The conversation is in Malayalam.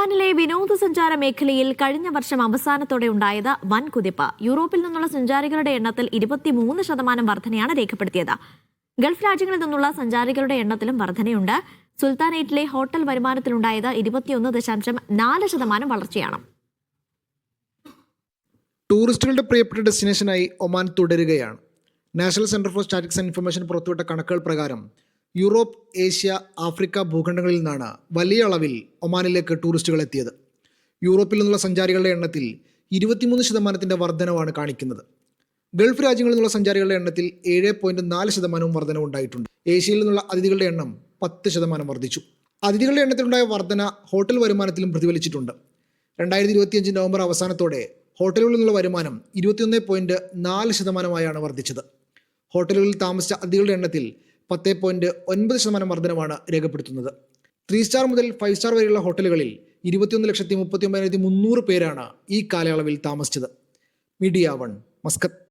ഒമാനിലെ വിനോദസഞ്ചാര മേഖലയിൽ കഴിഞ്ഞ വർഷം അവസാനത്തോടെ ഉണ്ടായത് വൻ കുതിപ്പ് യൂറോപ്പിൽ നിന്നുള്ള സഞ്ചാരികളുടെ എണ്ണത്തിൽ ഇരുപത്തിമൂന്ന് ശതമാനം വർധനയാണ് രേഖപ്പെടുത്തിയത്. ഗൾഫ് രാജ്യങ്ങളിൽ നിന്നുള്ള സഞ്ചാരികളുടെ എണ്ണത്തിലും വർധനയുണ്ട്. സുൽത്താനേറ്റിലെ ഹോട്ടൽ വരുമാനത്തിലുണ്ടായത് ഇരുപത്തിയൊന്ന് ദശാംശം നാല് ശതമാനം വളർച്ചയാണ്. ടൂറിസ്റ്റുകളുടെ പ്രിയപ്പെട്ട ഡെസ്റ്റിനേഷനായി ഒമാൻ തുടരുകയാണ്. National centre for statistics and information പുറത്തുവിട്ട കണക്കുകൾ പ്രകാരം യൂറോപ്പ് ഏഷ്യ ആഫ്രിക്ക ഭൂഖണ്ഡങ്ങളിൽ നിന്നാണ് വലിയ അളവിൽ ഒമാനിലേക്ക് ടൂറിസ്റ്റുകൾ എത്തിയത്. യൂറോപ്പിൽ നിന്നുള്ള സഞ്ചാരികളുടെ എണ്ണത്തിൽ ഇരുപത്തിമൂന്ന് ശതമാനത്തിന്റെ വർധനവാണ് കാണിക്കുന്നത്. ഗൾഫ് രാജ്യങ്ങളിൽ നിന്നുള്ള സഞ്ചാരികളുടെ എണ്ണത്തിൽ ഏഴ് പോയിന്റ് നാല് ശതമാനവും വർധനവ് ഉണ്ടായിട്ടുണ്ട്. ഏഷ്യയിൽ നിന്നുള്ള അതിഥികളുടെ എണ്ണം പത്ത് ശതമാനം വർദ്ധിച്ചു അതിഥികളുടെ എണ്ണത്തിലുണ്ടായ വർധന ഹോട്ടൽ വരുമാനത്തിലും പ്രതിഫലിച്ചിട്ടുണ്ട്. രണ്ടായിരത്തി ഇരുപത്തിയഞ്ച് നവംബർ അവസാനത്തോടെ ഹോട്ടലുകളിൽ നിന്നുള്ള വരുമാനം ഇരുപത്തിയൊന്ന് പോയിന്റ് നാല് ശതമാനമായാണ് വർദ്ധിച്ചത് ഹോട്ടലുകളിൽ താമസിച്ച അതിഥികളുടെ എണ്ണത്തിൽ പത്ത് പോയിന്റ് ഒൻപത് ശതമാനം വർധനമാണ് രേഖപ്പെടുത്തുന്നത്. ത്രീ സ്റ്റാർ മുതൽ ഫൈവ് സ്റ്റാർ വരെയുള്ള ഹോട്ടലുകളിൽ ഇരുപത്തിയൊന്ന് ലക്ഷത്തി മുപ്പത്തി ഒമ്പതിനായിരത്തി മുന്നൂറ് പേരാണ് ഈ കാലയളവിൽ താമസിച്ചത്. Media one Muscat.